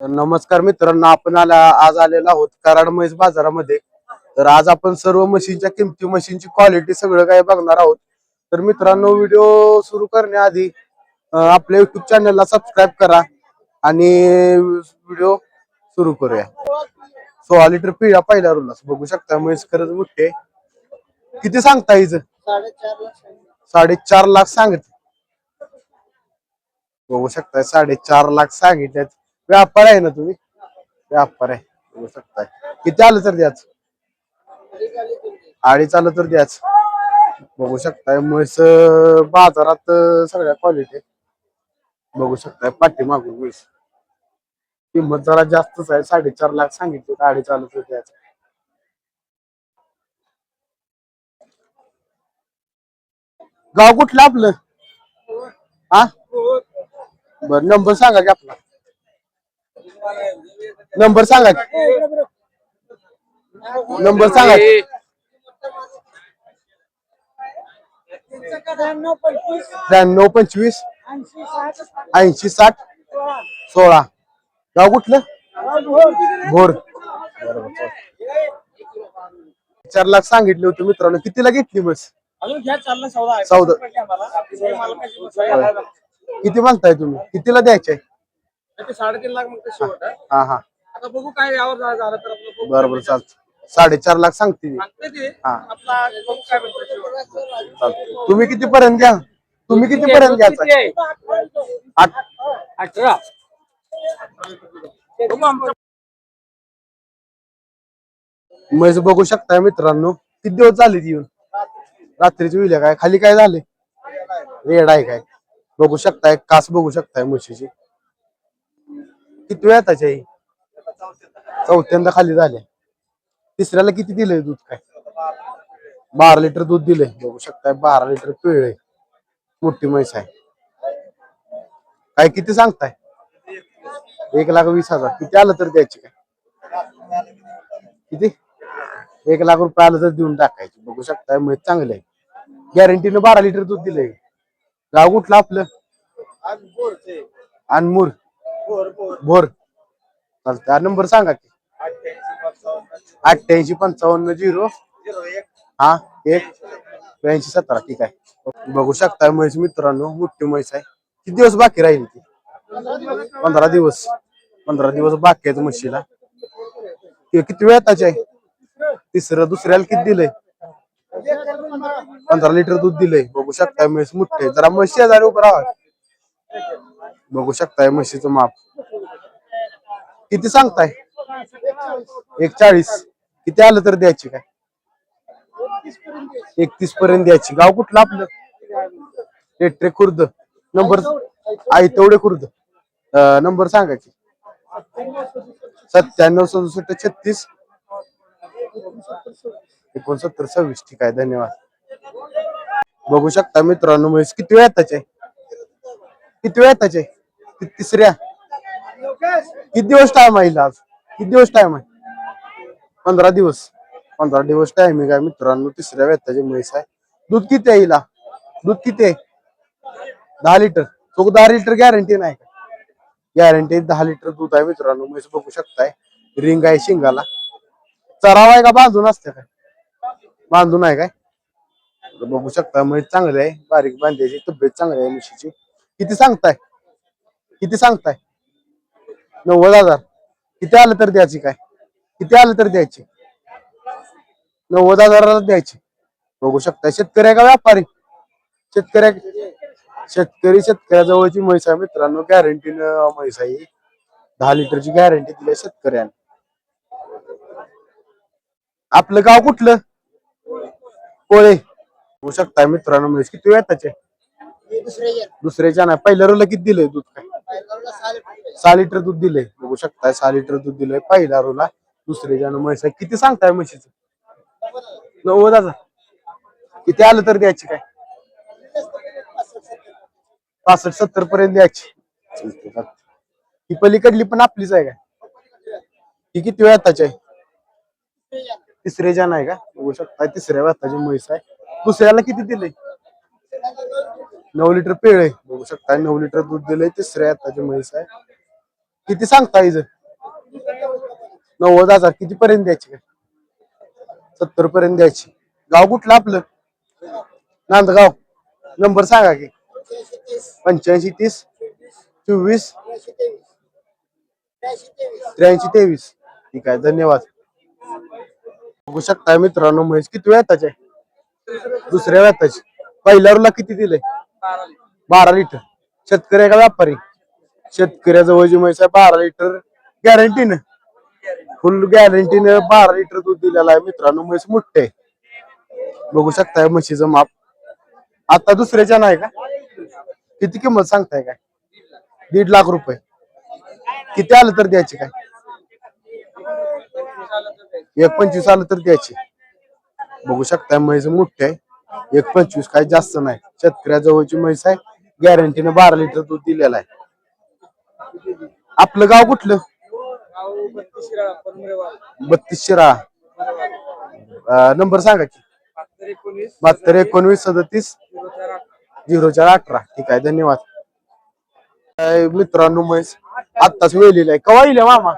नमस्कार मित्रांनो आपण आला आज आलेलो आहोत कराड म्हैस बाजारामध्ये. तर आज आपण सर्व मशीनच्या किमती मशीनची क्वालिटी सगळं काही बघणार आहोत. तर मित्रांनो व्हिडिओ सुरू करण्याआधी आपल्या युट्यूब चॅनलला सबस्क्राईब करा आणि व्हिडिओ सुरू करूया. सोळा लिटर पिळा पहिल्या रुलास बघू शकता म्हैस खरंच मोठी किती सांगता हिचं साडेचार लाख सांगत बघू शकताय साडेचार लाख सांगितल्यात. व्यापार आहे ना तुम्ही? व्यापार आहे. बघू शकताय. किती आलं तर द्याच? अडीच आलं तर द्याच. बघू शकताय. म्हैस बाजारात सगळ्या क्वालिटी बघू शकताय. पाठी मागून म्हैस. किंमत जरा जास्तच आहे. साडेचार लाख सांगितले तर अडीच आलं तर द्याच. गाव कुठलं आपलं? हा? बर नंबर सांगा की आपला. नंबर सांगा. नंबर सांगा. त्र्याण्णव पंचवीस ऐंशी साठ सोळा. गाव कुठलं? भोर. चार लाख सांगितले होते मित्रांनो. कितीला घेतली बस? चौदा. किती मागताय तुम्ही? कितीला द्यायचंय ते साडेतीन लाख मग ते शेवट आहे. हा हा आता बघू काय यावर झालं तर आपलं बघू. बरोबर चालत साडेचार लाख सांगते. सांगते ते हा. आपला बघू काय म्हणतो शेवट. चालतंय. तुम्ही किती पर्यंत घ्या तुम्ही किती पर्यंत घ्यायचा आहे? आठ अठरा बघू आमचं म्हैस बघू शकताय मित्रांनो किती दिवस झाले ती येऊन रात्रीची विल्या काय खाली काय झाले रेड आहे काय बघू शकताय कास बघू शकताय म्हशीची किती वेळ त्याची आई चौथ्यांदा खाली झाले. तिसऱ्याला किती दिलंय दूध काय? बारा लिटर दूध दिलंय. बघू शकताय बारा लिटर पिळे मोठी म्हैस आहे. काय किती सांगताय? एक लाख वीस हजार. किती आलं तर द्यायची काय? किती? एक लाख रुपये आलं तर देऊन टाकायचे. बघू शकताय म्हैस चांगली आहे. गॅरंटीनं बारा लिटर दूध दिलंय. गाव कुठलं आपलं? अनमूर भोर चालतंय. नंबर सांगा की. अठ्ठ्याऐंशी पंचावन्न झिरो. हा एक. ब्याऐंशी सतरा. ठीक आहे. बघू शकता म्हैस मित्रांनो मोठी म्हैस आहे. किती दिवस बाकी राहील ती? पंधरा दिवस. पंधरा दिवस बाकी आहेत म्हशीला. किती वेळ त्याची आहे? तिसरं दुसऱ्याला किती दिलंय? पंधरा लिटर दूध दिलंय. बघू शकता म्हैस मोठे जरा म्हशी हजार उभं राहा. बघू शकताय म्हशीचं माप. किती सांगताय? एक चाळीस किती आलं तर द्यायची काय? एकतीस पर्यंत द्यायची. गाव कुठलं आपलं? टेट्रे खुर्द. नंबर आई तेवढे खुर्द. अं, नंबर सांगायची. सत्त्याण्णव सदुसष्ट छत्तीस. एकोणसत्तर सव्वीस. ठीक आहे धन्यवाद. बघू शकता मित्रांनो म्हैस किती वेळ त्याचे किती वेळ त्याचे तिसऱ्या? किती दिवस टाइम आहे आज? किती दिवस टाइम आहे? पंधरा दिवस. पंधरा दिवस टाइमिंग आहे मित्रांनो? तिसऱ्या व्यताची म्हैस आहे. दूध किती आहे हिला? दूध किती आहे? दहा लिटर तो दहा लिटर गॅरंटी नाही गॅरंटी दहा लिटर दूध आहे मित्रांनो. म्हैस बघू शकताय. रिंग आहे शिंगाला. चराव आहे का बांधून असते काय? बांधून आहे काय? बघू शकता. म्हैस चांगली आहे. बारीक बांधायची. तब्येत चांगली आहे म्हशीची. किती सांगताय? किती सांगताय? नव्वद हजार. किती आलं तर द्यायची काय? किती आलं तर द्यायची? नव्वद हजाराला द्यायची. बघू शकता शेतकरी का व्यापारी? शेतकऱ्या शेतकरी शेतकऱ्याजवळची म्हैस आहे मित्रांनो. गॅरंटीनं म्हैस आहे दहा लिटरची गॅरंटी दिली शेतकऱ्याने. आपलं गाव कुठलं? कोळे. होऊ शकताय मित्रांनो म्हैस किती वेळ त्याचे दुसऱ्याच्या नाही. पहिल्या रोला किती दिलंय दूध काय? सहा लिटर दूध दिलंय. बघू शकताय सहा लिटर दूध दिलंय. पहिल्या रोला जण म्हैस आहे. किती सांगताय म्हशीचं? नव्वद हजार. किती आलं तर द्यायची काय? पासष्ट सत्तर पर्यंत द्यायची. ही पलीकडली पण आपलीच आहे का ही किती वेळ आताची आहे? तिसरे जण आहे का? बघू शकताय तिसऱ्या व्यताची म्हैस आहे. दुसऱ्याला किती दिले नऊ लिटर पेळ आहे. बघू शकता नऊ लिटर दूध दिलंय तिसऱ्या व्यताची म्हैस आहे. किती सांगता इज नव्वद हजार किती पर्यंत द्यायची काय? सत्तर पर्यंत द्यायची. गाव कुठलं आपलं? नांदगाव. नंबर सांगा की. पंच्याऐंशी तीस चोवीस त्र्याऐंशी तेवीस. ठीक आहे धन्यवाद. बघू शकताय मित्रांनो म्हैस किती वेळ आहे? दुसऱ्या वेळाची. पहिल्या किती दिलंय? बारा लिटर. शेतकरी आहे का व्यापारी? शेतकऱ्याजवळची म्हैस आहे बारा लिटर. गॅरंटीनं फुल गॅरंटीनं बारा लिटर दूध दिलेला आहे मित्रांनो. म्हैस मोठे आहे. बघू शकताय म्हशीचं माप. आता दुसऱ्याच्या नाही का? किती किंमत सांगताय काय? दीड लाख रुपये. किती आलं तर द्यायचे काय? एक पंचवीस आलं तर द्यायचे. बघू शकताय म्हैस मोठे आहे. एक पंचवीस काय जास्त नाही. शेतकऱ्याजवळची म्हैस आहे. गॅरंटीनं बारा लिटर दूध दिलेलं आहे. आपलं गाव कुठलं? बत्तीस शिरा नंबर सांगा की. बहात्तर एकोणवीस सदतीस झिरो चार अठरा. ठीक आहे धन्यवाद. काय मित्रांनो म्हैस आत्ताच वेळलेला आहे. कवा येईल मामा?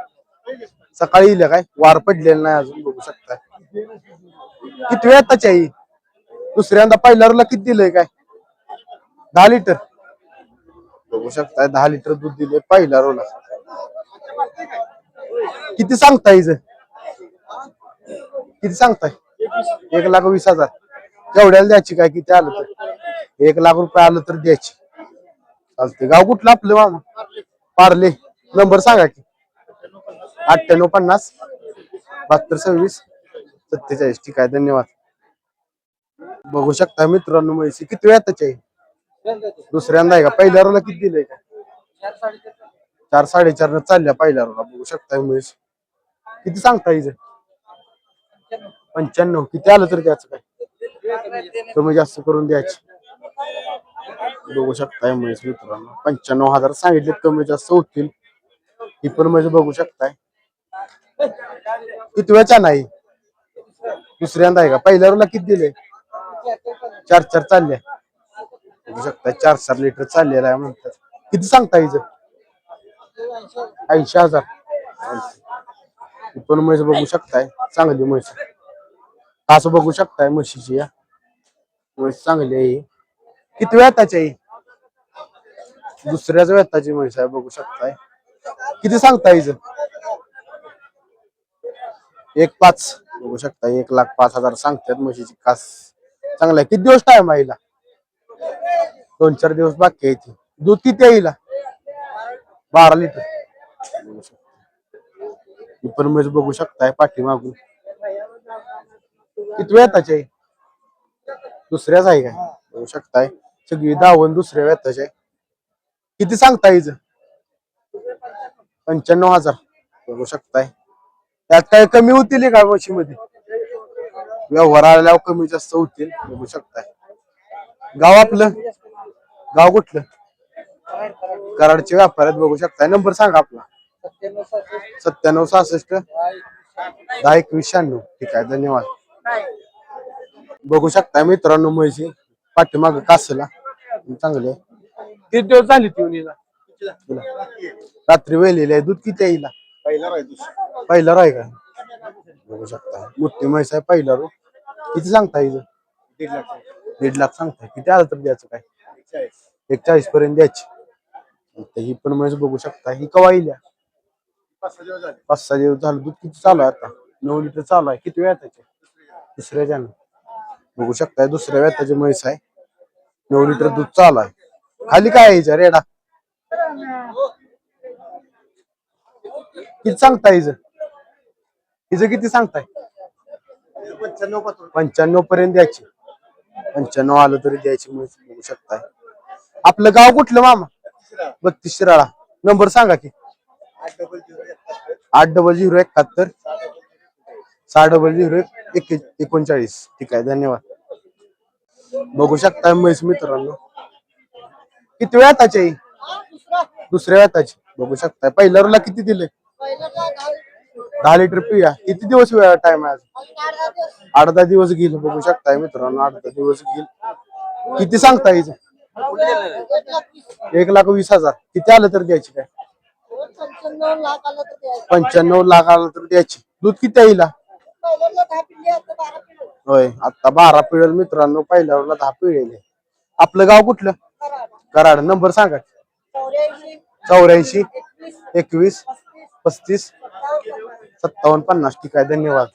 सकाळी येईल काय? वार पडलेला नाही अजून बघू शकता किती वेळ आताची आई दुसऱ्यांदा पहिल्या रोला किती दिलंय काय? दहा लिटर. बघू शकताय दहा लिटर दूध दिले पहिल्या रोला किती सांगताय हिचं? किती सांगताय? एक लाख वीस हजार. केवढ्याला द्यायची काय? किती आलं तर? एक लाख रुपये आलं तर द्यायची. चालते गाव कुठलं आपलं मामा? पार्ले. नंबर सांगा की. अठ्ठ्याण्णव पन्नास बहात्तर सव्वीस सत्तेचाळीस. ठीक आहे धन्यवाद. बघू शकता मित्रांनो म्हैसी किती वेळ त्याची आहे? दुसऱ्यांदा आहे का? पहिल्या रोला किती दिलंय का? चार साडेचार. न चालल्या पहिल्या रोला बघू शकता म्हैस. किती सांगता हिचं? पंच्याण्णव. किती आलं तर द्यायचं काय? कमी जास्त करून द्यायची. बघू शकताय म्हैस मित्रांनो. पंच्याण्णव हजार सांगितले कमी जास्त होतील. ही पण म्हणजे बघू शकताय. किती वेळचा नाही? दुसऱ्यांदा आहे का? पहिल्या रोला किती दिले चार चार चालले. बघू शकताय चार चार लिटर चाललेलं आहे म्हणतात. किती सांगता हिचं? ऐंशी हजार. पण म्हैस बघू शकताय चांगली म्हैस. कास बघू शकताय म्हशीची या. म्हैस चांगली आहे किती वेताची आहे दुसऱ्याच वेताची म्हैस आहे बघू शकताय. किती सांगताय हिचं? एक पाच. बघू शकता एक लाख पाच हजार सांगतात म्हशीची कास. चांगला आहे. किती दिवस टाइम आहे दोन चार दिवस बाकी आहे ती. दूध किती आईला बारा लिटर. बघू पण बघू शकताय पाठीमागून. किती वेताची आहे? दुसऱ्याच आहे काय? बघू शकताय. सगळी दावण दुसऱ्या वेताची आहे. किती सांगताय हिचं? पंच्याण्णव हजार. बघू शकताय. त्यात काय कमी होतील का म्हशीमध्ये व्यवहार आल्यावर कमी जास्त होतील बघू शकताय. गाव आपलं? गाव कुठलं? कराडचे व्यापार आहेत बघू शकताय. नंबर सांगा आपला. सत्त्याण्णव सहासष्ट. दहा एकवीस शहाण्णव. ठीक आहे धन्यवाद. बघू शकताय मित्रांनो म्हैसी पाठीमाग कासला. चांगले आहे. किती दिवस झाले ती. रात्री वेलेली आहे. दूध किती हिला? पहिला राय का? बघू शकता मोठी म्हैस आहे पहिला रो. किती सांगता हिचं दीड लाख सांगताय. किती आलं तर द्यायचं काय? एक चाळीस पर्यंत द्यायची. ही पण म्हैस बघू शकता ही कवा येईल? पाच सहा दिवस झालं. दूध किती चालू आहे आता? नऊ लिटर चालू आहे. किती वेळ त्याचे दुसऱ्या ज्यानं बघू शकताय दुसऱ्या वेताची म्हैस आहे. नऊ लिटर दूध चालू आहे. खाली काय आहे हिच्या रेडा. किती सांगताय हिचं हिचं किती सांगताय? पंच्याण्णव पर्यंत द्यायची. पंच्याण्णव आलं तरी द्यायची म्हैस बघू शकताय. आपलं गाव कुठलं मामा? बत्तीस शिराळा. नंबर सांगा की. आठ डबल झिरो एकाहत्तर. सहा डबल झिरो एक एकोणचाळीस. ठीक आहे धन्यवाद. बघू शकता म्हैस मित्रांनो. किती वेळ त्याची दुसऱ्या वेताची बघू शकताय. पहिल्या रोला किती दिले दहा लिटर पिया किती दिवस वेळ टाइम आहे आठ दहा दिवस घेईल बघू शकताय मित्रांनो आठ दहा दिवस घेईल किती सांगता हिचं एक लाख वीस हजार. किती आलं तर द्यायची काय? पंच्याण्णव लाख आलं तर द्यायची. दूध किती येईल होय आता बारा पिळेल मित्रांनो पहिल्यावरला दहा पिळेल. आपलं गाव कुठलं? कराड. नंबर सांगा. चौऱ्याऐंशी एकवीस पस्तीस सत्तावन्न पन्नास ठीक आहे. धन्यवाद.